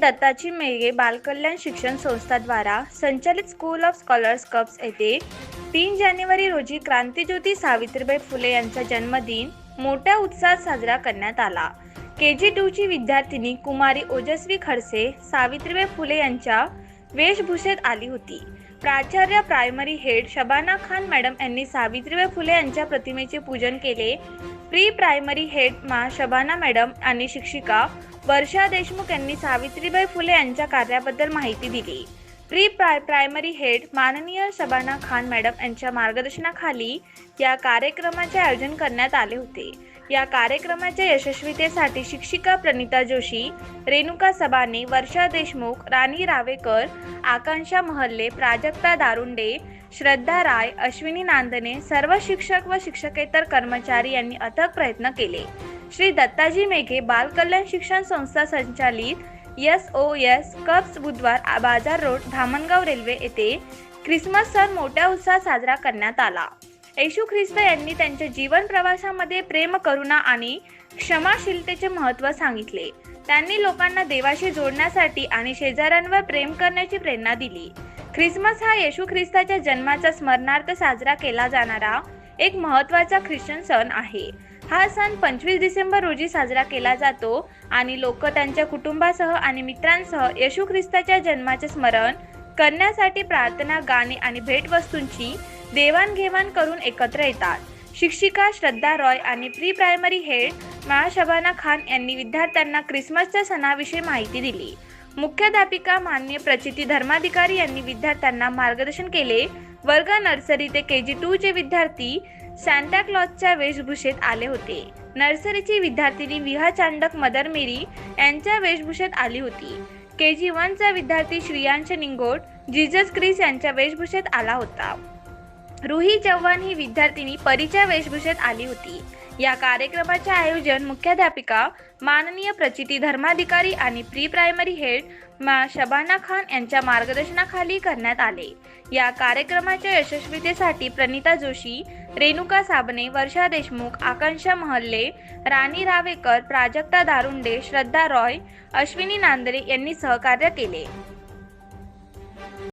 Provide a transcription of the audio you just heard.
दत्ताची मेघे बालकल्याण शिक्षण संस्थाद्वारा संचालित स्कूल ऑफ स्कॉलर्स कप्स येथे तीन जानेवारी रोजी क्रांतीज्योती सावित्रीबाई फुले यांचा जन्मदिन मोठ्या उत्साहात साजरा करण्यात आला. के जी टूची विद्यार्थिनी कुमारी ओजस्वी खडसे सावित्रीबाई फुले यांच्या वेशभूषेत आली होती. प्राचार्य primary head Shabana Khan madam यांनी सावित्रीबाई फुले यांच्या प्रतिमेचे पूजन केले. प्री प्रायमरी हेड मा शबाना मॅडम आणि शिक्षिका वर्षा देशमुख यांनी सावित्रीबाई फुले यांच्या कार्याबद्दल माहिती दिली. प्री प्राय प्रायमरी हेड माननीय शबाना खान मॅडम यांच्या मार्गदर्शनाखाली या कार्यक्रमाचे आयोजन करण्यात आले होते. या कार्यक्रमाच्या यशस्वीतेसाठी शिक्षिका प्रणिता जोशी रेणुका सबाने वर्षा देशमुख राणी रावेकर आकांक्षा महल्ले प्राजक्ता दारुंडे श्रद्धा राय अश्विनी नांदने सर्व शिक्षक व शिक्षकेतर कर्मचारी यांनी अथक प्रयत्न केले. श्री दत्ताजी मेघे बाल कल्याण शिक्षण संस्था संचालित S O S cups Budhwar Bazar road Dhamangaon railway येथे ख्रिसमस सण मोठ्या उत्साहात साजरा करण्यात आला. येशू ख्रिस्त यांनी त्यांच्या जीवन प्रवासामध्ये प्रेम करुणा आणि क्षमाशीलतेचे महत्त्व सांगितले. त्यांनी लोकांना देवाशी जोडण्यासाठी आणि शेजाऱ्यांवर प्रेम करण्याची प्रेरणा दिली. ख्रिसमस हा येशू ख्रिस्ताच्या जन्माचा स्मरणार्थ साजरा केला जाणारा एक महत्त्वाचा ख्रिश्चन सण आहे. हा सण पंचवीस डिसेंबर रोजी साजरा केला जातो आणि लोक त्यांच्या कुटुंबासह आणि मित्रांसह येशू ख्रिस्ताच्या जन्माचे स्मरण करण्यासाठी प्रार्थना गाणी आणि भेटवस्तूंची देवाणघेवाण करून एकत्र येतात. शिक्षिका श्रद्धा रॉय आणि प्री प्रायमरी हेड महाशबाना खान यांनी विद्यार्थ्यांना ख्रिसमसच्या सणाविषयी माहिती दिली. मुख्याध्यापिका मान्य प्रचिती धर्माधिकारी यांनी विद्यार्थ्यांना मार्गदर्शन केले. वर्ग नर्सरी ते के जी टूचे विद्यार्थी सॅन्टा क्लॉजच्या वेशभूषेत आले होते. नर्सरीची विद्यार्थिनी विहा चांडक मदर मेरी यांच्या वेशभूषेत आली होती. के जी वनचा विद्यार्थी श्रियांश निंगोट जीजस क्रिस यांच्या वेशभूषेत आला होता. रुही चव्हाण ही विद्यार्थिनी परिचय वेशभूषेत आली होती. या कार्यक्रमाचे आयोजन मुख्याध्यापिका माननीय प्रचिती धर्माधिकारी आणि प्री प्रायमरी हेड मा शबाना खान यांच्या मार्गदर्शनाखाली करण्यात आले. या कार्यक्रमाच्या यशस्वीतेसाठी प्रणिता जोशी रेणुका साबणे वर्षा देशमुख आकांक्षा महल्ले राणी रावेकर प्राजक्ता दारुंडे श्रद्धा रॉय अश्विनी नांदरे यांनी सहकार्य केले.